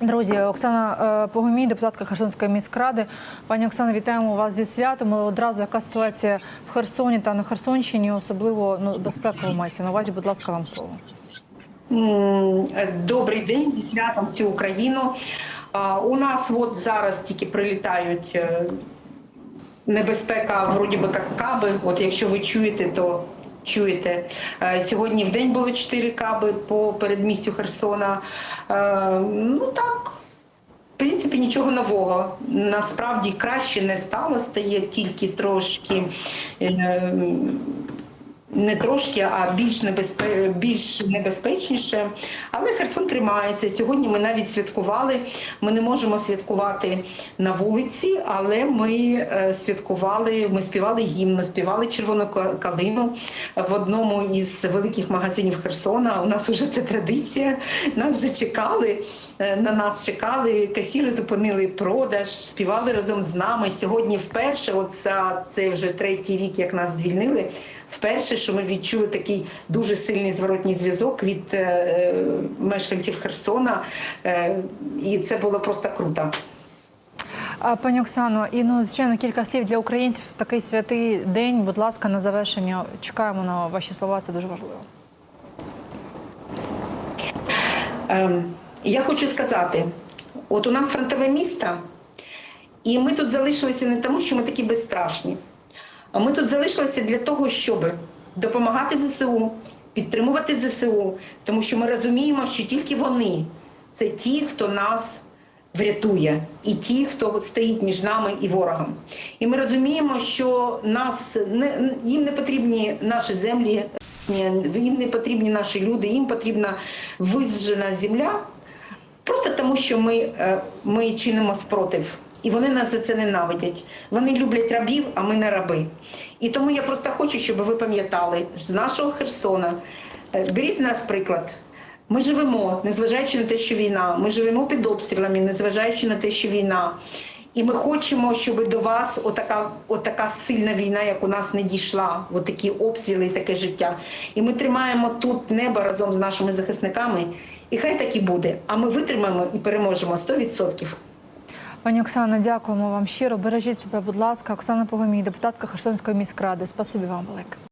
Друзі, Оксана е, Погомій, депутатка Херсонської міськради. Пані Оксана, вітаємо вас зі святом. Одразу яка ситуація в Херсоні та на Херсонщині, особливо ну, безпеково мається на увазі. Будь ласка, вам слово. Добрий день зі святом всю Україну. У нас от зараз тільки прилітають е, небезпека, вроді би як каби. От якщо ви чуєте, то чуєте. Е, Сьогодні в день було 4 каби по передмістю Херсона. Е, Ну так. В принципі, нічого нового. Насправді краще не стало, стає тільки трошки. Е, не трошки, а більш небезпе... більш небезпечніше. Але Херсон тримається. Сьогодні ми навіть святкували. Ми не можемо святкувати на вулиці, але ми е, святкували, ми співали гімн, співали червону калину в одному із великих магазинів Херсона. У нас вже це традиція. Нас вже чекали, е, на нас чекали. Касіри зупинили продаж, співали разом з нами. Сьогодні вперше, за це вже третій рік, як нас звільнили. Вперше, що ми відчули такий дуже сильний зворотній зв'язок від е, мешканців Херсона, е, і це було просто круто. Пані Оксано, і ну звичайно кілька слів для українців. в Такий святий день. Будь ласка, на завершення чекаємо на ваші слова. Це дуже важливо. Ем, Я хочу сказати: от у нас фронтове місто, і ми тут залишилися не тому, що ми такі безстрашні. А ми тут залишилися для того, щоб допомагати ЗСУ, підтримувати ЗСУ, тому що ми розуміємо, що тільки вони це ті, хто нас врятує, і ті, хто стоїть між нами і ворогом. І ми розуміємо, що нас не їм не потрібні наші землі, їм не потрібні наші люди, їм потрібна визжена земля, просто тому, що ми, е, ми чинимо спротив. І вони нас за це ненавидять. Вони люблять рабів, а ми не раби. І тому я просто хочу, щоб ви пам'ятали з нашого Херсона. е, Беріть з нас приклад. Ми живемо, незважаючи на те, що війна. Ми живемо під обстрілами, незважаючи на те, що війна. І ми хочемо, щоб до вас отака, отака сильна війна, як у нас не дійшла, отакі обстріли і таке життя. І ми тримаємо тут небо разом з нашими захисниками. І хай так і буде. А ми витримаємо і переможемо 100%. Пані Оксана, дякуємо вам щиро. Бережіть себе, будь ласка. Оксана Погомій, депутатка Херсонської міськради. Спасибі вам велике.